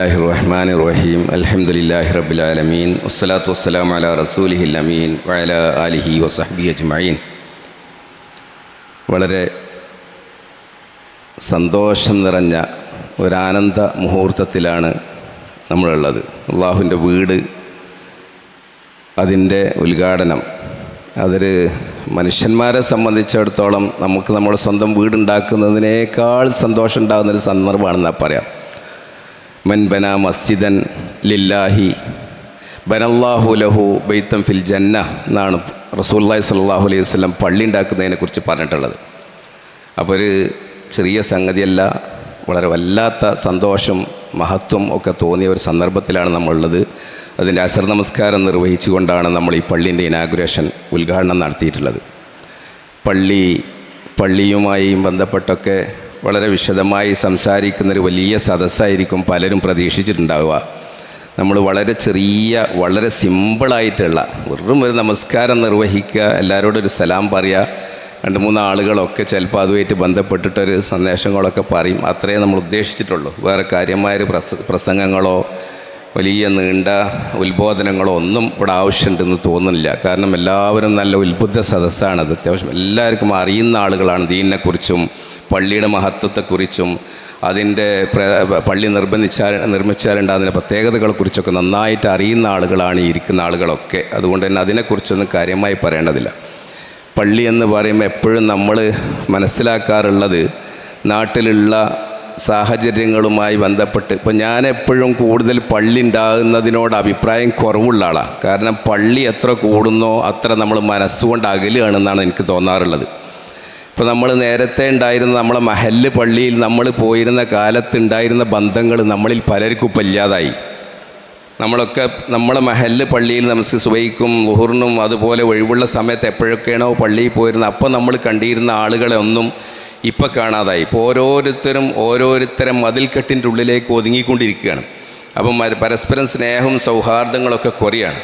الله الرحمن الرحيم الحمد لله رب العالمين والصلاة والسلام على رسوله الأمين وعلى آله وصحبه أجمعين വളരെ സന്തോഷം നിറഞ്ഞ ഒരാനന്ദ മുഹൂർത്തത്തിലാണ് നമ്മളുള്ളത് അള്ളാഹുവിൻ്റെ വീട് അതിൻ്റെ ഉദ്ഘാടനം അതൊരു മനുഷ്യന്മാരെ സംബന്ധിച്ചിടത്തോളം നമുക്ക് നമ്മുടെ സ്വന്തം വീടുണ്ടാക്കുന്നതിനേക്കാൾ സന്തോഷം ഉണ്ടാകുന്നൊരു സന്ദർഭമാണെന്നാ പറയാം മൻ ബന മസ്ജിദൻ ലില്ലാഹി. ബനല്ലാഹു ലഹു ബൈത്തം ഫിൽ ജന്ന എന്നാണ് റസൂല്ലായി സല്ലാഹു അലൈഹി വസ്ലം പള്ളി ഉണ്ടാക്കുന്നതിനെക്കുറിച്ച് പറഞ്ഞിട്ടുള്ളത്. അപ്പോൾ ഒരു ചെറിയ സംഗതിയല്ല വളരെ വല്ലാത്ത സന്തോഷം മഹത്വം ഒക്കെ തോന്നിയ ഒരു സന്ദർഭത്തിലാണ് നമ്മളുള്ളത്. അതിന്റെ അസർ നമസ്കാരം നിർവഹിച്ചുകൊണ്ടാണ് നമ്മൾ ഈ പള്ളീന്റെ ഇനാഗുറേഷൻ ഉദ്ഘാടനം നടത്തിയിട്ടുള്ളത്. പള്ളി പള്ളിയുമായി ബന്ധപ്പെട്ടൊക്കെ വളരെ വിശദമായി സംസാരിക്കുന്നൊരു വലിയ സദസ്സായിരിക്കും പലരും പ്രതീക്ഷിച്ചിട്ടുണ്ടാവുക. നമ്മൾ വളരെ ചെറിയ വളരെ സിമ്പിളായിട്ടുള്ള വെറും ഒരു നമസ്കാരം നിർവഹിക്കുക എല്ലാവരോടും ഒരു സലാം പറയുക രണ്ട് മൂന്ന് ആളുകളൊക്കെ ചിലപ്പോൾ അതുമായിട്ട് ബന്ധപ്പെട്ടിട്ടൊരു സന്ദേശങ്ങളൊക്കെ പറയും. അത്രേ നമ്മൾ ഉദ്ദേശിച്ചിട്ടുള്ളൂ. വേറെ കാര്യമായൊരു പ്രസ പ്രസംഗങ്ങളോ വലിയ നീണ്ട ഉത്ബോധനങ്ങളോ ഒന്നും ഇവിടെ ആവശ്യമുണ്ടെന്ന് തോന്നുന്നില്ല. കാരണം എല്ലാവരും നല്ല ഉത്ബുദ്ധ സദസ്സാണത്. അത്യാവശ്യം എല്ലാവർക്കും അറിയുന്ന ആളുകളാണ് ദീനിനെക്കുറിച്ചും പള്ളിയുടെ മഹത്വത്തെക്കുറിച്ചും അതിന്റെ പള്ളി നിർബന്ധിച്ചാൽ നിർമ്മിച്ചാലുണ്ടാകുന്ന പ്രത്യേകതകളെക്കുറിച്ചൊക്കെ നന്നായിട്ട് അറിയുന്ന ആളുകളാണ് ഈ ഇരിക്കുന്ന ആളുകളൊക്കെ. അതുകൊണ്ട് തന്നെ അതിനെക്കുറിച്ചൊന്നും കാര്യമായി പറയേണ്ടതില്ല. പള്ളി എന്ന് പറയുമ്പോൾ എപ്പോഴും നമ്മൾ മനസ്സിലാക്കാറുള്ളത് നാട്ടിലുള്ള സാഹചര്യങ്ങളുമായി ബന്ധപ്പെട്ട്. ഇപ്പം ഞാൻ എപ്പോഴും കൂടുതൽ പള്ളി ഉണ്ടാകുന്നതിനോട് അഭിപ്രായം കുറവുള്ള ആളാണ്. കാരണം പള്ളി എത്ര കൂടുന്നോ അത്ര നമ്മൾ മനസ്സുകൊണ്ട് അകലുകയാണെന്നാണ് എനിക്ക് തോന്നാറുള്ളത്. ഇപ്പോൾ നമ്മൾ നേരത്തെ ഉണ്ടായിരുന്ന നമ്മളെ മഹല്ല് പള്ളിയിൽ നമ്മൾ പോയിരുന്ന കാലത്ത് ഉണ്ടായിരുന്ന ബന്ധങ്ങൾ നമ്മളിൽ പലർക്കും ഇപ്പം ഇല്ലാതായി. നമ്മളൊക്കെ നമ്മളെ മഹല്ല് പള്ളിയിൽ നമുക്ക് സുബൈക്കും ലുഹറിനും അതുപോലെ ഒഴിവുള്ള സമയത്ത് എപ്പോഴൊക്കെയാണോ പള്ളിയിൽ പോയിരുന്നത് അപ്പോൾ നമ്മൾ കണ്ടിരുന്ന ആളുകളെ ഒന്നും ഇപ്പം കാണാതായി. ഇപ്പോൾ ഓരോരുത്തരും ഓരോരുത്തരും മതിൽക്കെട്ടിന്റെ ഉള്ളിലേക്ക് ഒതുങ്ങിക്കൊണ്ടിരിക്കുകയാണ്. അപ്പം പരസ്പരം സ്നേഹവും സൗഹാർദ്ദങ്ങളൊക്കെ കുറയാണ്.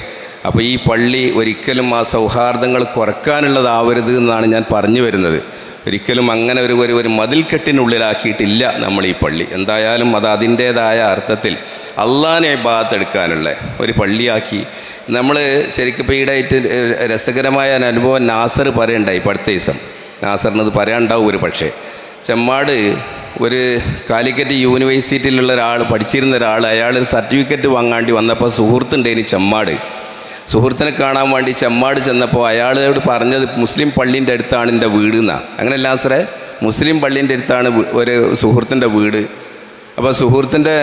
അപ്പോൾ ഈ പള്ളി ഒരിക്കലും ആ സൗഹാർദ്ദങ്ങൾ കുറക്കാനുള്ളതാവരുത് എന്നാണ് ഞാൻ പറഞ്ഞു വരുന്നത്. ഒരിക്കലും അങ്ങനെ ഒരു ഒരു ഒരു മതിൽക്കെട്ടിനുള്ളിലാക്കിയിട്ടില്ല നമ്മൾ ഈ പള്ളി. എന്തായാലും അത് അതിന്റേതായ അർത്ഥത്തിൽ അള്ളാനെ ഭാഗത്തെടുക്കാനുള്ള ഒരു പള്ളിയാക്കി. നമ്മൾ ശരിക്കും ഇപ്പോൾ ഈടായിട്ട് രസകരമായ അനുഭവം നാസർ പറയണ്ടായി പഠിത്ത ദിവസം. നാസറിനത് പറയാനുണ്ടാവും ഒരു പക്ഷേ. ചെമ്മാട് ഒരു കാലിക്കറ്റ് യൂണിവേഴ്സിറ്റിയിലുള്ള ഒരാൾ പഠിച്ചിരുന്ന ഒരാൾ അയാൾ സർട്ടിഫിക്കറ്റ് വാങ്ങാണ്ടി വന്നപ്പോൾ സുഹൃത്തുണ്ടേനി ചെമ്മാട്. സുഹൃത്തിനെ കാണാൻ വേണ്ടി ചെമ്മാട് ചെന്നപ്പോൾ അയാളോട് പറഞ്ഞത് മുസ്ലിം പള്ളീന്റെ അടുത്താണ് എന്റെ വീട് എന്നാണ് അങ്ങനെയല്ല സാറേ മുസ്ലിം പള്ളീന്റെ അടുത്താണ് ഒരു സുഹൃത്തിന്റെ വീട്. അപ്പോൾ സുഹൃത്തിന്റെ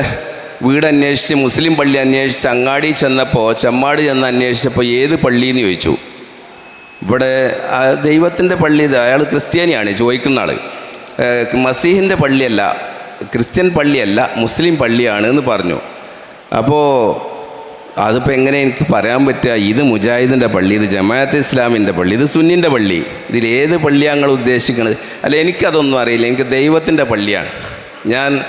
വീട് അന്വേഷിച്ച് മുസ്ലിം പള്ളി അന്വേഷിച്ച് അങ്ങാടി ചെന്നപ്പോൾ ചെമ്മാട് ചെന്ന് അന്വേഷിച്ചപ്പോൾ ഏത് പള്ളി എന്ന് ചോദിച്ചു. ഇവിടെ ദൈവത്തിന്റെ പള്ളി ഇത് അയാൾ ക്രിസ്ത്യാനിയാണ് ചോദിക്കുന്ന ആൾ മസീഹിന്റെ പള്ളിയല്ല ക്രിസ്ത്യൻ പള്ളിയല്ല മുസ്ലിം പള്ളിയാണ് എന്ന് പറഞ്ഞു. അപ്പോൾ അതിപ്പോൾ എങ്ങനെ എനിക്ക് പറയാൻ പറ്റുക? ഇത് മുജാഹിദിന്റെ പള്ളി ഇത് ജമാഅത്ത് ഇസ്ലാമിന്റെ പള്ളി ഇത് സുന്നിന്റെ പള്ളി. ഇതിൽ ഏത് പള്ളിയാണ് ഞങ്ങൾ ഉദ്ദേശിക്കുന്നത് അല്ല എനിക്കതൊന്നും അറിയില്ല. എനിക്ക് ദൈവത്തിന്റെ പള്ളിയാണ്. ഞാൻ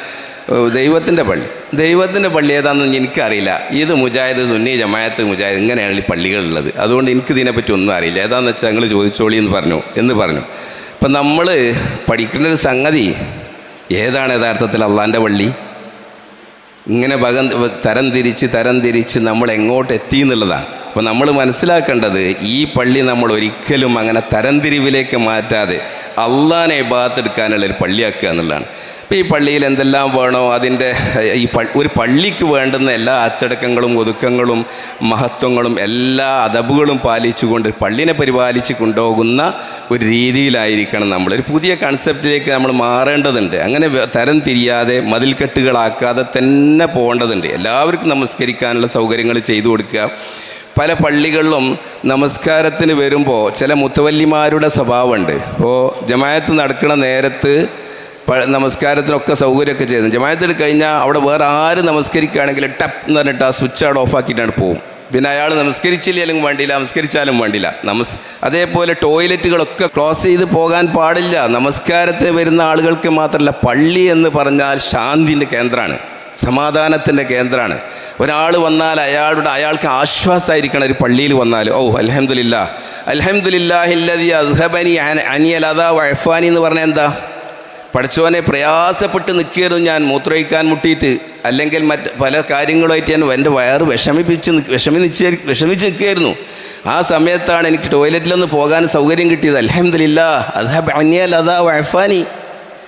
ദൈവത്തിന്റെ പള്ളി. ദൈവത്തിന്റെ പള്ളി ഏതാണെന്ന് എനിക്കറിയില്ല. ഇത് മുജാഹിദ് സുന്നി ജമായത്ത് മുജാഹിദ് ഇങ്ങനെയാണ് ഈ പള്ളികളുള്ളത് അതുകൊണ്ട് എനിക്ക് ഇതിനെപ്പറ്റി ഒന്നും അറിയില്ല. ഏതാണെന്ന് വെച്ചാൽ ഞങ്ങൾ ചോദിച്ചോളി എന്ന് പറഞ്ഞു എന്ന് പറഞ്ഞു. അപ്പം നമ്മൾ പഠിക്കേണ്ട ഒരു സംഗതി ഏതാണ് യഥാർത്ഥത്തിൽ അള്ളാന്റെ പള്ളി? ഇങ്ങനെ ഭഗം തരം തിരിച്ച് തരം തിരിച്ച് നമ്മൾ എങ്ങോട്ട് എത്തി എന്നുള്ളതാണ്. അപ്പോൾ നമ്മൾ മനസ്സിലാക്കേണ്ടത് ഈ പള്ളി നമ്മൾ ഒരിക്കലും അങ്ങനെ തരംതിരിവിലേക്ക് മാറ്റാതെ അള്ളാനെ ഭാഗത്തെടുക്കാനുള്ളൊരു പള്ളിയാക്കുക എന്നുള്ളതാണ്. അപ്പോൾ ഈ പള്ളിയിൽ എന്തെല്ലാം വേണോ അതിന്റെ ഈ ഒരു പള്ളിക്ക് വേണ്ടുന്ന എല്ലാ അച്ചടക്കങ്ങളും ഒതുക്കങ്ങളും മഹത്വങ്ങളും എല്ലാ അതബുകളും പാലിച്ചുകൊണ്ട് പള്ളിനെ പരിപാലിച്ച് കൊണ്ടുപോകുന്ന ഒരു രീതിയിലായിരിക്കണം നമ്മൾ. ഒരു പുതിയ കൺസെപ്റ്റിലേക്ക് നമ്മൾ മാറേണ്ടതുണ്ട്. അങ്ങനെ തരം തിരിയാതെ മതിൽക്കെട്ടുകളാക്കാതെ തന്നെ പോകേണ്ടതുണ്ട്. എല്ലാവർക്കും നമസ്കരിക്കാനുള്ള സൗകര്യങ്ങൾ ചെയ്തു കൊടുക്കുക. പല പള്ളികളിലും നമസ്കാരത്തിന് വരുമ്പോൾ ചില മുത്തവല്ലിമാരുടെ സ്വഭാവമുണ്ട്. ഇപ്പോൾ ജമായത്ത് നടക്കുന്ന നേരത്ത് നമസ്കാരത്തിനൊക്കെ സൗകര്യമൊക്കെ ചെയ്തു ജമായത്തിൽ കഴിഞ്ഞാൽ അവിടെ വേറെ ആര് നമസ്കരിക്കുകയാണെങ്കിൽ ടപ്പ് എന്ന് പറഞ്ഞിട്ട് ആ സ്വിച്ച് അവിടെ ഓഫാക്കിയിട്ടാണ് പോകും പിന്നെ അയാൾ നമസ്കരിച്ചില്ലെങ്കിലും വേണ്ടിയില്ല നമസ്കരിച്ചാലും വേണ്ടിയില്ല. നമസ് അതേപോലെ ടോയ്ലറ്റുകളൊക്കെ ക്ലോസ് ചെയ്ത് പോകാൻ പാടില്ല. നമസ്കാരത്തിന് വരുന്ന ആളുകൾക്ക് മാത്രമല്ല പള്ളി എന്ന് പറഞ്ഞാൽ ശാന്തിന്റെ കേന്ദ്രമാണ്. സമാധാനത്തിന്റെ കേന്ദ്രമാണ്. ഒരാൾ വന്നാൽ അയാളുടെ അയാൾക്ക് ആശ്വാസമായിരിക്കണം ഒരു പള്ളിയിൽ വന്നാൽ. ഓ അലഹമുല്ല അലഹമുല്ലാഹില്ലതി അനിയൽ അനിയലത വഫാനി എന്ന് പറഞ്ഞാൽ എന്താ? പഠിച്ചവനെ പ്രയാസപ്പെട്ട് നിൽക്കുകയായിരുന്നു ഞാൻ. മൂത്രമൊഴിക്കാൻ മുട്ടിയിട്ട് അല്ലെങ്കിൽ മറ്റ് പല കാര്യങ്ങളുമായിട്ട് ഞാൻ എന്റെ വയറ് വിഷമിപ്പിച്ച് വിഷമിച്ച് വിഷമിച്ച് നിൽക്കുകയായിരുന്നു. ആ സമയത്താണ് എനിക്ക് ടോയ്ലറ്റിലൊന്ന് പോകാൻ സൗകര്യം കിട്ടിയത്. അലഹമില്ല അതാ അന്യാൽ അതാ വഴഫാനി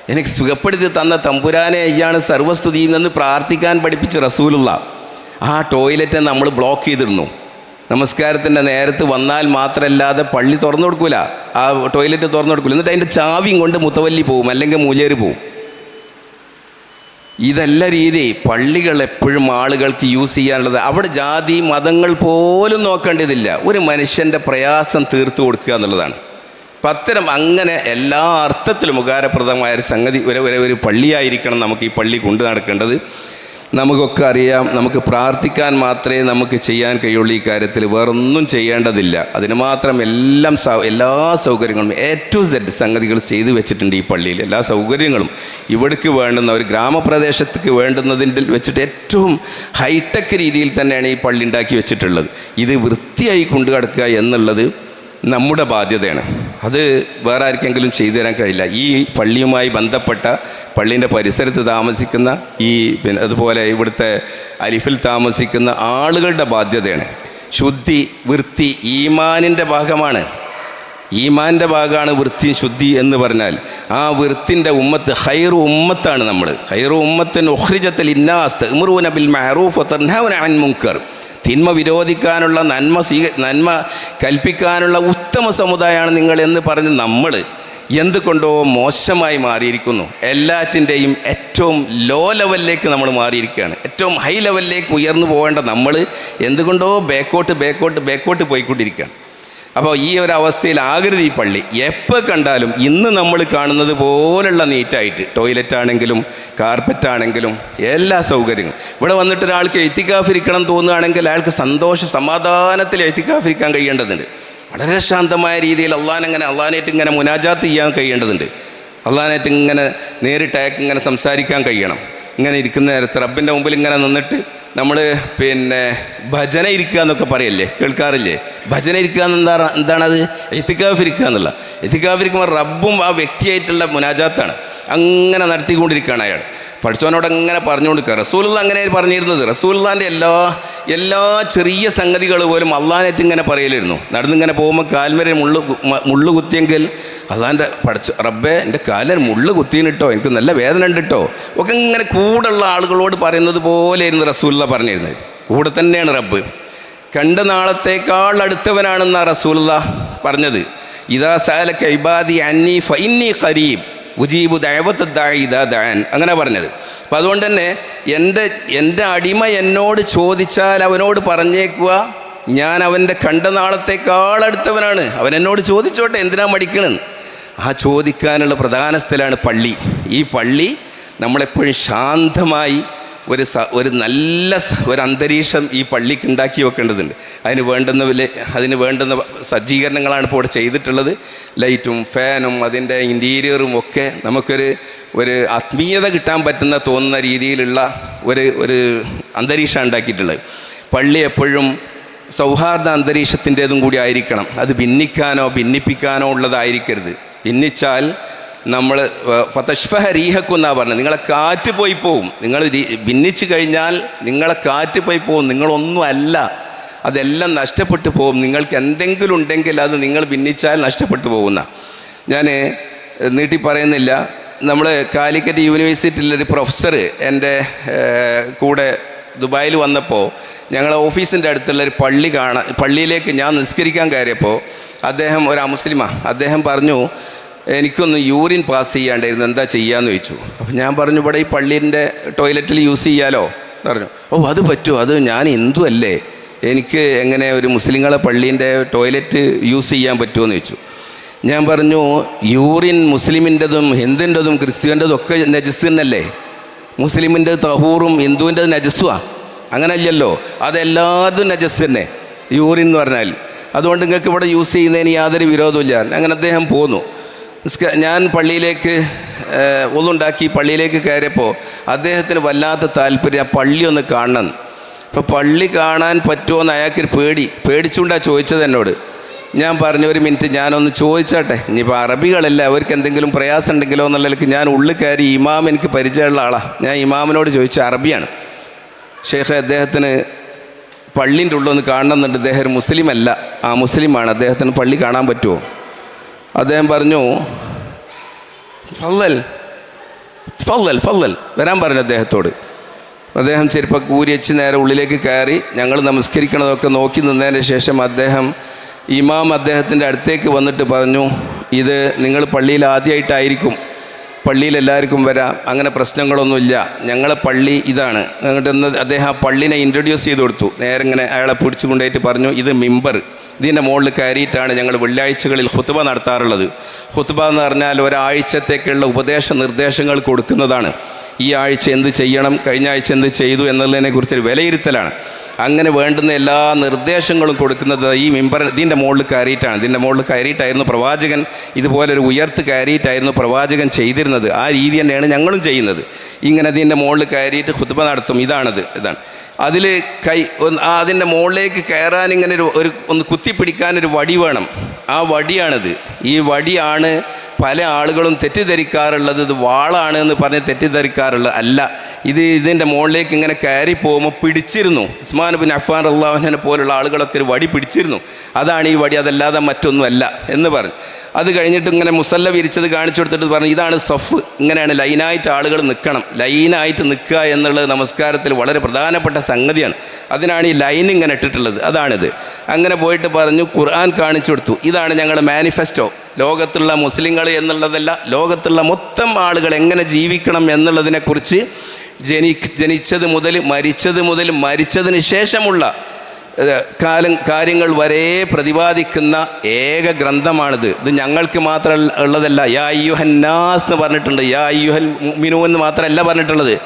എനിക്ക് സുഖപ്പെടുത്തി തന്ന തമ്പുരാനെ അയ്യാണ് സർവസ്തുതിയിൽ നിന്ന് പ്രാർത്ഥിക്കാൻ പഠിപ്പിച്ച റസൂലുള്ള. ആ ടോയ്ലറ്റ് നമ്മൾ ബ്ലോക്ക് ചെയ്തിരുന്നു. നമസ്കാരത്തിന്റെ നേരത്ത് വന്നാൽ മാത്രമല്ലാതെ പള്ളി തുറന്നു കൊടുക്കൂല. ആ ടോയ്ലറ്റ് തുറന്നു കൊടുക്കൂല. എന്നിട്ട് അതിന്റെ ചാവിയും കൊണ്ട് മുത്തവല്ലി പോവും അല്ലെങ്കിൽ മൂലേര് പോവും. ഇതല്ല രീതി. പള്ളികൾ എപ്പോഴും ആളുകൾക്ക് യൂസ് ചെയ്യാനുള്ളത്. അവിടെ ജാതി മതങ്ങൾ പോലും നോക്കേണ്ടതില്ല. ഒരു മനുഷ്യന്റെ പ്രയാസം തീർത്തു കൊടുക്കുക എന്നുള്ളതാണ്. പത്തരം അങ്ങനെ എല്ലാ അർത്ഥത്തിലും ഉപകാരപ്രദമായ ഒരു സംഗതി ഒരു ഒരു പള്ളിയായിരിക്കണം നമുക്ക് ഈ പള്ളി കൊണ്ടു നടക്കേണ്ടത്. നമുക്കൊക്കെ അറിയാം നമുക്ക് പ്രാർത്ഥിക്കാൻ മാത്രമേ നമുക്ക് ചെയ്യാൻ കഴിയുള്ളൂ ഈ കാര്യത്തിൽ. വേറൊന്നും ചെയ്യേണ്ടതില്ല. അതിന് മാത്രം എല്ലാം എല്ലാ സൗകര്യങ്ങളും എ ടു സെഡ് സംഗതികൾ ചെയ്തു വെച്ചിട്ടുണ്ട് ഈ പള്ളിയിൽ. എല്ലാ സൗകര്യങ്ങളും ഇവിടേക്ക് വേണ്ടുന്ന ഒരു ഗ്രാമപ്രദേശത്തേക്ക് വേണ്ടുന്നതിന്റെ വെച്ചിട്ട് ഏറ്റവും ഹൈടെക് രീതിയിൽ തന്നെയാണ് ഈ പള്ളി ഉണ്ടാക്കി വെച്ചിട്ടുള്ളത്. ഇത് വൃത്തിയായി കൊണ്ടു കിടക്കുക എന്നുള്ളത് നമ്മുടെ ബാധ്യതയാണ്. അത് വേറെ ആർക്കെങ്കിലും ചെയ്തു തരാൻ കഴിയില്ല. ഈ പള്ളിയുമായി ബന്ധപ്പെട്ട പള്ളീന്റെ പരിസരത്ത് താമസിക്കുന്ന ഈ പിന്നെ അതുപോലെ ഇവിടുത്തെ അലിഫിൽ താമസിക്കുന്ന ആളുകളുടെ ബാധ്യതയാണ്. ശുദ്ധി വൃത്തി ഈമാനിന്റെ ഭാഗമാണ്. ഈമാന്റെ ഭാഗമാണ് വൃത്തി ശുദ്ധി എന്ന് പറഞ്ഞാൽ ആ വൃത്തിന്റെ ഉമ്മത്ത് ഹൈറു ഉമ്മത്താണ് നമ്മൾ ഹൈറു ഉമ്മത്തിന് ഉഹ്രിജത്തിൽ ഇന്നാസ്ത് ഇമ്രൂന ബിൽ മുൻകർ അൻ മുങ്കർ തിന്മ വിരോധിക്കാനുള്ള നന്മ സ്വീ നന്മ കൽപ്പിക്കാനുള്ള ഉത്തമ സമുദായമാണ് നിങ്ങൾ എന്ന് പറഞ്ഞ് നമ്മൾ എന്തുകൊണ്ടോ മോശമായി മാറിയിരിക്കുന്നു. എല്ലാറ്റിന്റെയും ഏറ്റവും ലോ ലെവലിലേക്ക് നമ്മൾ മാറിയിരിക്കുകയാണ്. ഏറ്റവും ഹൈ ലെവലിലേക്ക് ഉയർന്നു പോകേണ്ട നമ്മൾ എന്തുകൊണ്ടോ ബേക്കോട്ട് ബേക്കോട്ട് ബേക്കോട്ട് പോയിക്കൊണ്ടിരിക്കുകയാണ്. അപ്പോൾ ഈ ഒരു അവസ്ഥയിലാകരുത് ഈ പള്ളി. എപ്പോൾ കണ്ടാലും ഇന്ന് നമ്മൾ കാണുന്നത് പോലുള്ള നീറ്റായിട്ട്. ടോയ്ലറ്റ് ആണെങ്കിലും കാർപ്പറ്റ് ആണെങ്കിലും എല്ലാ സൗകര്യങ്ങളും. ഇവിടെ വന്നിട്ട് ഒരാൾക്ക് എഴുത്തിക്കാഫിരിക്കണം തോന്നുകയാണെങ്കിൽ അയാൾക്ക് സന്തോഷ സമാധാനത്തിൽ എഴുത്തിക്കാഫിരിക്കാൻ കഴിയേണ്ടതുണ്ട്. വളരെ ശാന്തമായ രീതിയിൽ അള്ളഹാനങ്ങനെ അള്ളഹാനായിട്ട് ഇങ്ങനെ മുനാജാത്ത് ചെയ്യാൻ കഴിയേണ്ടതുണ്ട്. അള്ളഹാനായിട്ട് ഇങ്ങനെ നേരിട്ടയാൾക്ക് ഇങ്ങനെ സംസാരിക്കാൻ കഴിയണം. ഇങ്ങനെ ഇരിക്കുന്ന നേരത്ത് റബ്ബിന്റെ മുമ്പിൽ ഇങ്ങനെ നിന്നിട്ട് നമ്മൾ പിന്നെ ഭജന ഇരിക്കുക എന്നൊക്കെ പറയല്ലേ? കേൾക്കാറില്ലേ? ഭജന ഇരിക്കുക എന്നെന്താ എന്താണത്? എത്തിക്കാഫ് ഇരിക്കുക എന്നുള്ള. എത്തിക്കാഫ് ഇരിക്കുമ്പോൾ റബ്ബും ആ വ്യക്തിയായിട്ടുള്ള മുനാജാത്താണ്. അങ്ങനെ നടത്തിക്കൊണ്ടിരിക്കുകയാണ് അയാൾ. പഠിച്ചവനോട് അങ്ങനെ പറഞ്ഞുകൊണ്ടിരിക്കുക. റസൂലുള്ള അങ്ങനെ പറഞ്ഞിരുന്നത്. റസൂലുള്ളാന്റെ എല്ലാ എല്ലാ ചെറിയ സംഗതികൾ പോലും അള്ളാനായിട്ട് ഇങ്ങനെ പറയലായിരുന്നു നടന്നിങ്ങനെ പോകുമ്പോൾ കാൽവരെ മുള്ളു മുള്ളു കുത്തിയെങ്കിൽ അള്ളാന്റെ പഠിച്ചു റബ്ബെ എന്റെ കാലിൽ മുള്ളു കുത്തിയിട്ടോ എനിക്ക് നല്ല വേദന ഉണ്ട് കേട്ടോ ഒക്കെ ഇങ്ങനെ കൂടുള്ള ആളുകളോട് പറയുന്നത് പോലെയായിരുന്നു റസൂല്ല പറഞ്ഞിരുന്നത്. കൂടെ തന്നെയാണ് റബ്ബ്. കണ്ട നാളത്തേക്കാൾ അടുത്തവനാണെന്നാണ് റസൂല്ല പറഞ്ഞത്. ഇതാ സാലക്ക ഇബാദി അന്നി ഫൈന്നി ഖരീബ്. ഉജീബു ദൈവത്ത് ദൈദ ദാൻ അങ്ങനെ പറഞ്ഞത്. അപ്പം അതുകൊണ്ട് തന്നെ എന്റെ എന്റെ അടിമ എന്നോട് ചോദിച്ചാൽ അവനോട് പറഞ്ഞേക്കുക ഞാൻ അവന്റെ കണ്ട നാളത്തേക്കാൾ അടുത്തവനാണ്. അവൻ എന്നോട് ചോദിച്ചോട്ടെ എന്തിനാ മടിക്കണെന്ന്. ആ ചോദിക്കാനുള്ള പ്രധാന സ്ഥലമാണ് പള്ളി. ഈ പള്ളി നമ്മളെപ്പോഴും ശാന്തമായി ഒരു സ ഒരു നല്ല ഒരു അന്തരീക്ഷം ഈ പള്ളിക്ക് ഉണ്ടാക്കി വെക്കേണ്ടതുണ്ട്. അതിന് വേണ്ടുന്ന അതിന് വേണ്ടുന്ന സജ്ജീകരണങ്ങളാണ് ഇപ്പോൾ ഇവിടെ ചെയ്തിട്ടുള്ളത്. ലൈറ്റും ഫാനും അതിന്റെ ഇന്റീരിയറും ഒക്കെ നമുക്കൊരു ഒരു ആത്മീയത കിട്ടാൻ പറ്റുന്ന തോന്നുന്ന രീതിയിലുള്ള ഒരു ഒരു അന്തരീക്ഷം ഉണ്ടാക്കിയിട്ടുള്ളത്. പള്ളി എപ്പോഴും സൗഹാർദ്ദ അന്തരീക്ഷത്തിന്റേതും കൂടി ആയിരിക്കണം. അത് ഭിന്നിക്കാനോ ഭിന്നിപ്പിക്കാനോ ഉള്ളതായിരിക്കരുത്. ഭിന്നിച്ചാൽ നമ്മൾ ഫതഷ്ഫഹ റീഹക്കുന്നാ പറഞ്ഞത്. നിങ്ങളെ കാറ്റ് പോയി പോവും. നിങ്ങൾ ഭിന്നിച്ചു കഴിഞ്ഞാൽ നിങ്ങളെ കാറ്റ് പോയി പോവും. നിങ്ങളൊന്നും അല്ല. അതെല്ലാം നഷ്ടപ്പെട്ടു പോകും നിങ്ങൾക്ക് എന്തെങ്കിലും ഉണ്ടെങ്കിൽ അത് നിങ്ങൾ ഭിന്നിച്ചാൽ നഷ്ടപ്പെട്ടു പോകുന്ന. ഞാൻ നീട്ടി പറയുന്നില്ല. നമ്മൾ കാലിക്കറ്റ് യൂണിവേഴ്സിറ്റിയിലൊരു പ്രൊഫസർ എന്റെ കൂടെ ദുബായിൽ വന്നപ്പോൾ ഞങ്ങളെ ഓഫീസിന്റെ അടുത്തുള്ളൊരു പള്ളി കാണാൻ പള്ളിയിലേക്ക് ഞാൻ നിസ്കരിക്കാൻ കയറിയപ്പോൾ അദ്ദേഹം ഒരു മുസ്ലിമാണ് അദ്ദേഹം പറഞ്ഞു എനിക്കൊന്ന് യൂറിൻ പാസ് ചെയ്യാണ്ടായിരുന്നു. എന്താ ചെയ്യാന്ന് ചോദിച്ചു. അപ്പം ഞാൻ പറഞ്ഞു ഇവിടെ ഈ പള്ളീന്റെ ടോയ്ലറ്റിൽ യൂസ് ചെയ്യാലോ? പറഞ്ഞു. ഓ അത് പറ്റുമോ അത് ഞാൻ ഹിന്ദു അല്ലേ? എനിക്ക് എങ്ങനെ ഒരു മുസ്ലിങ്ങളെ പള്ളീന്റെ ടോയ്ലറ്റ് യൂസ് ചെയ്യാൻ പറ്റുമോ എന്ന് ചോദിച്ചു. ഞാൻ പറഞ്ഞു യൂറിൻ മുസ്ലിമിന്റെതും ഹിന്ദുവിന്റെതും ക്രിസ്ത്യന്റെതും ഒക്കെ നജസ് തന്നെയല്ലേ? മുസ്ലിമിന്റെ തഹൂറും ഹിന്ദുവിന്റെ നജസ്സുവാ? അങ്ങനല്ലല്ലോ. അതെല്ലാതും നജസ് തന്നെ. യൂറിൻ എന്ന് പറഞ്ഞാൽ. അതുകൊണ്ട് നിങ്ങൾക്ക് ഇവിടെ യൂസ് ചെയ്യുന്നതിന് യാതൊരു വിരോധമില്ല അങ്ങനെ അദ്ദേഹം പോന്നു. ഞാൻ പള്ളിയിലേക്ക് ഒന്നുണ്ടാക്കി പള്ളിയിലേക്ക് കയറിയപ്പോൾ അദ്ദേഹത്തിന് വല്ലാത്ത താല്പര്യം ആ പള്ളി ഒന്ന് കാണണം. അപ്പോൾ പള്ളി കാണാൻ പറ്റുമോ എന്ന് അയാൾക്കൊരു പേടി. പേടിച്ചുകൊണ്ടാണ് ചോദിച്ചത് എന്നോട്. ഞാൻ പറഞ്ഞു ഒരു മിനിറ്റ് ഞാനൊന്ന് ചോദിച്ചാട്ടെ. ഇനിയിപ്പോൾ അറബികളല്ല അവർക്ക് എന്തെങ്കിലും പ്രയാസം ഉണ്ടെങ്കിലോ എന്നുള്ളതിലേക്ക് ഞാൻ ഉള്ളിൽ കയറി ഇമാം എനിക്ക് പരിചയമുള്ള ആളാണ് ഞാൻ ഇമാമിനോട് ചോദിച്ച അറബിയാണ്. ഷേഖ് അദ്ദേഹത്തിന് പള്ളിന്റെ ഉള്ളൊന്ന് കാണണമെന്നുണ്ട് അദ്ദേഹം ഒരു മുസ്ലിമല്ല. ആ മുസ്ലിമാണ്. അദ്ദേഹത്തിന് പള്ളി കാണാൻ പറ്റുമോ? അദ്ദേഹം പറഞ്ഞു ഫല്ലൽ ഫല്ലൽ ഫല്ലൽ വരാൻ പറഞ്ഞു അദ്ദേഹത്തോട്. അദ്ദേഹം ചെരുപ്പം കൂരിയച്ച് നേരെ ഉള്ളിലേക്ക് കയറി ഞങ്ങൾ നമസ്കരിക്കണതൊക്കെ നോക്കി നിന്നതിന് ശേഷം അദ്ദേഹം ഇമാം അദ്ദേഹത്തിന്റെ അടുത്തേക്ക് വന്നിട്ട് പറഞ്ഞു ഇത് നിങ്ങൾ പള്ളിയിൽ ആദ്യമായിട്ടായിരിക്കും പള്ളിയിൽ എല്ലാവർക്കും വരാം. അങ്ങനെ പ്രശ്നങ്ങളൊന്നുമില്ല. ഞങ്ങളെ പള്ളി ഇതാണ്. എന്നിട്ട് അദ്ദേഹം ആ പള്ളിനെ ഇൻട്രൊഡ്യൂസ് ചെയ്ത് കൊടുത്തു. നേരെ ഇങ്ങനെ അയാളെ പിടിച്ചു കൊണ്ടുപോയിട്ട് പറഞ്ഞു ഇത് മിമ്പർ. ഇതിന്റെ മുകളിൽ കയറിയിട്ടാണ് ഞങ്ങൾ വെള്ളിയാഴ്ചകളിൽ ഹുത്തുബ നടത്താറുള്ളത്. ഹുത്തുബ എന്ന് പറഞ്ഞാൽ ഒരാഴ്ചത്തേക്കുള്ള ഉപദേശ നിർദ്ദേശങ്ങൾ കൊടുക്കുന്നതാണ്. ഈ ആഴ്ച എന്ത് ചെയ്യണം കഴിഞ്ഞ ആഴ്ച എന്ത് ചെയ്തു എന്നുള്ളതിനെക്കുറിച്ചൊരു വിലയിരുത്തലാണ്. അങ്ങനെ വേണ്ടുന്ന എല്ലാ നിർദ്ദേശങ്ങളും കൊടുക്കുന്നത് ഈ മിമ്പർ ഇതിന്റെ മുകളിൽ കയറിയിട്ടാണ്. ഇതിന്റെ മുകളിൽ കയറിയിട്ടായിരുന്നു പ്രവാചകൻ ഇതുപോലൊരു ഉയർത്ത് കയറിയിട്ടായിരുന്നു പ്രവാചകൻ ചെയ്തിരുന്നത്. ആ രീതി തന്നെയാണ് ഞങ്ങളും ചെയ്യുന്നത്. ഇങ്ങനെ ഇതിന്റെ മുകളിൽ കയറിയിട്ട് ഹുദ്ബ നടത്തും. ഇതാണത് ഇതാണ്. അതിൽ കൈ അതിന്റെ മുകളിലേക്ക് കയറാൻ ഇങ്ങനെ ഒരു ഒരു ഒന്ന് കുത്തിപ്പിടിക്കാനൊരു വടി വേണം. ആ വടിയാണിത്. ഈ വടിയാണ് പല ആളുകളും തെറ്റിദ്ധരിക്കാറുള്ളത് ഇത് വാളാണ് എന്ന് പറഞ്ഞ് തെറ്റിദ്ധരിക്കാറുള്ളത് അല്ല. ഇത് ഇതിന്റെ മുകളിലേക്ക് ഇങ്ങനെ കയറി പോകുമ്പോൾ പിടിച്ചിരുന്നു. ഉസ്മാൻ ബിൻ അഫ്ഫാൻ അള്ളാഹുനെ പോലുള്ള ആളുകളൊക്കെ ഒരു വടി പിടിച്ചിരുന്നു. അതാണ് ഈ വടി അതല്ലാതെ മറ്റൊന്നുമല്ല എന്ന് പറഞ്ഞു. അത് കഴിഞ്ഞിട്ട് ഇങ്ങനെ മുസല്ല വിരിച്ചത് കാണിച്ചു കൊടുത്തിട്ട് പറഞ്ഞു ഇതാണ് സഫ്. ഇങ്ങനെയാണ് ലൈനായിട്ട് ആളുകൾ നിൽക്കണം. ലൈനായിട്ട് നിൽക്കുക എന്നുള്ളത് നമസ്കാരത്തിൽ വളരെ പ്രധാനപ്പെട്ട സംഗതിയാണ്. അതിനാണ് ഈ ലൈൻ ഇങ്ങനെ ഇട്ടിട്ടുള്ളത്. അതാണിത്. അങ്ങനെ പോയിട്ട് പറഞ്ഞു ഖുർആൻ കാണിച്ചു കൊടുത്തു. ഇതാണ് ഞങ്ങളുടെ മാനിഫെസ്റ്റോ. ലോകത്തുള്ള മുസ്ലിങ്ങൾ എന്നുള്ളതല്ല ലോകത്തുള്ള മൊത്തം ആളുകൾ എങ്ങനെ ജീവിക്കണം എന്നുള്ളതിനെക്കുറിച്ച് ജനി ജനിച്ചത് മുതൽ മരിച്ചത് മുതൽ മരിച്ചതിന് ശേഷമുള്ള കാലം കാര്യങ്ങൾ വരെ പ്രതിപാദിക്കുന്ന ഏക ഗ്രന്ഥമാണിത്. ഇത് ഞങ്ങൾക്ക് മാത്രം ഉള്ളതല്ല. യാ അയ്യുഹന്നാസ് എന്ന് പറഞ്ഞിട്ടുണ്ട്. യാ അയ്യുഹൽ മിനു എന്ന് മാത്രമല്ല പറഞ്ഞിട്ടുള്ളത്.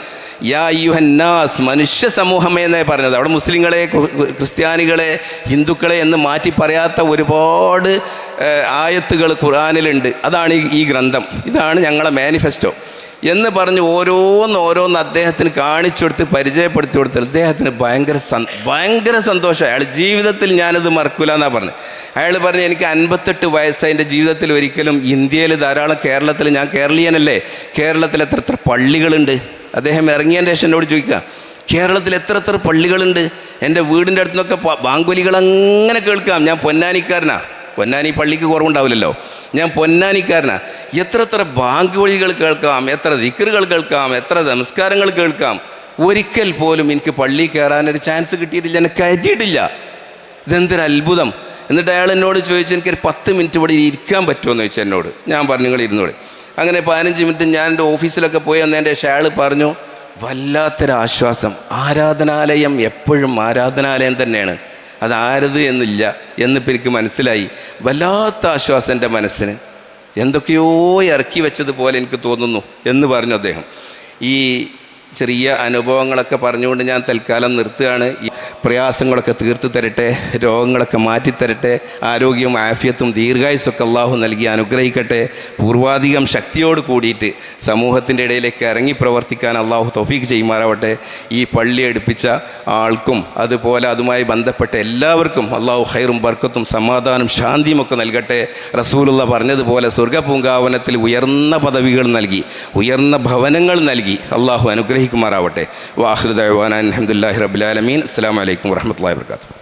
യാ യുഹന്നാസ് മനുഷ്യ സമൂഹമേ എന്നേ പറഞ്ഞത്. അവിടെ മുസ്ലിങ്ങളെ ക്രിസ്ത്യാനികളെ ഹിന്ദുക്കളെ എന്ന് മാറ്റി പറയാത്ത ഒരുപാട് ആയത്തുകൾ ഖുർആാനിലുണ്ട്. അതാണ് ഈ- ഗ്രന്ഥം. ഇതാണ് ഞങ്ങളെ മാനിഫെസ്റ്റോ. എന്ന് പറഞ്ഞ് ഓരോന്ന് ഓരോന്ന് അദ്ദേഹത്തിന് കാണിച്ചു കൊടുത്ത് പരിചയപ്പെടുത്തി കൊടുത്ത് അദ്ദേഹത്തിന് ഭയങ്കര സന് ഭയങ്കര സന്തോഷം. അയാൾ ജീവിതത്തിൽ ഞാനത് മറക്കൂല എന്നാണ് പറഞ്ഞത് അയാൾ പറഞ്ഞു എനിക്ക് അൻപത്തെട്ട് വയസ്സ് എന്റെ ജീവിതത്തിൽ ഒരിക്കലും ഇന്ത്യയിൽ ധാരാളം കേരളത്തിൽ ഞാൻ കേരളീയനല്ലേ? കേരളത്തിൽ എത്ര എത്ര പള്ളികളുണ്ട്? അദ്ദേഹം ഇറങ്ങിയതിന്റെ ശേഷം എന്നോട് ചോദിക്കുക കേരളത്തിൽ എത്ര എത്ര പള്ളികളുണ്ട്? എന്റെ വീടിന്റെ അടുത്തുനിന്നൊക്കെ ബാങ്കുലികൾ അങ്ങനെ കേൾക്കാം. ഞാൻ പൊന്നാനിക്കാരനാ. പൊന്നാനി പള്ളിക്ക് കുറവുണ്ടാവില്ലല്ലോ. ഞാൻ പൊന്നാനിക്കാരനാ. എത്ര എത്ര ബാങ്ക് വഴികൾ കേൾക്കാം. എത്ര ദിക്കറുകൾ കേൾക്കാം. എത്ര നമസ്കാരങ്ങൾ കേൾക്കാം. ഒരിക്കൽ പോലും എനിക്ക് പള്ളി കയറാനൊരു ചാൻസ് കിട്ടിയിട്ടില്ല. എന്നെ കയറ്റിയിട്ടില്ല. ഇതെന്തൊരു അത്ഭുതം. എന്നിട്ട് അയാൾ എന്നോട് ചോദിച്ചു എനിക്കൊരു പത്ത് മിനിറ്റ് ഇവിടെ ഇരിക്കാൻ പറ്റുമോ? എന്ന് ചോദിച്ചു എന്നോട്. ഞാൻ പറഞ്ഞു നിങ്ങൾ അങ്ങനെ പതിനഞ്ച് മിനിറ്റ് ഞാൻ എന്റെ ഓഫീസിലൊക്കെ പോയി അന്ന് എന്റെ ഷാൾ പറഞ്ഞു വല്ലാത്തൊരാശ്വാസം. ആരാധനാലയം എപ്പോഴും ആരാധനാലയം തന്നെയാണ്. അത് ആരത് എന്നില്ല. എന്നിപ്പോൾ എനിക്ക് മനസ്സിലായി വല്ലാത്ത ആശ്വാസം എന്റെ മനസ്സിന്. എന്തൊക്കെയോ ഇറക്കി വെച്ചതുപോലെ എനിക്ക് തോന്നുന്നു എന്ന് പറഞ്ഞു അദ്ദേഹം. ഈ ചെറിയ അനുഭവങ്ങളൊക്കെ പറഞ്ഞുകൊണ്ട് ഞാൻ തൽക്കാലം നിർത്തുകയാണ്. ഈ പ്രയാസങ്ങളൊക്കെ തീർത്തു തരട്ടെ രോഗങ്ങളൊക്കെ മാറ്റിത്തരട്ടെ ആരോഗ്യവും ആഫിയത്തും ദീർഘായുസൊക്കെ അള്ളാഹു നൽകി അനുഗ്രഹിക്കട്ടെ. പൂർവാധികം ശക്തിയോട് കൂടിയിട്ട് സമൂഹത്തിന്റെ ഇടയിലേക്ക് ഇറങ്ങി പ്രവർത്തിക്കാൻ അള്ളാഹു തൊഫീക്ക് ചെയ്യുമാറാവട്ടെ. ഈ പള്ളി അടുപ്പിച്ച ആൾക്കും അതുപോലെ അതുമായി ബന്ധപ്പെട്ട എല്ലാവർക്കും അള്ളാഹു ഹൈറും ബർക്കത്തും സമാധാനം ശാന്തിയും ഒക്കെ നൽകട്ടെ. റസൂലുള്ള പറഞ്ഞതുപോലെ സ്വർഗപൂങ്കാവനത്തിൽ ഉയർന്ന പദവികൾ നൽകി ഉയർന്ന ഭവനങ്ങൾ നൽകി അള്ളാഹു അനുഗ്രഹിക്കുമാറാവട്ടെ വാഹൃദാൻ അലഹമുല്ലാഹി റബുലാലമീൻ അസ്സാം വലൈക്കും വർഹമത്തല്ലാ വർക്കാത്തു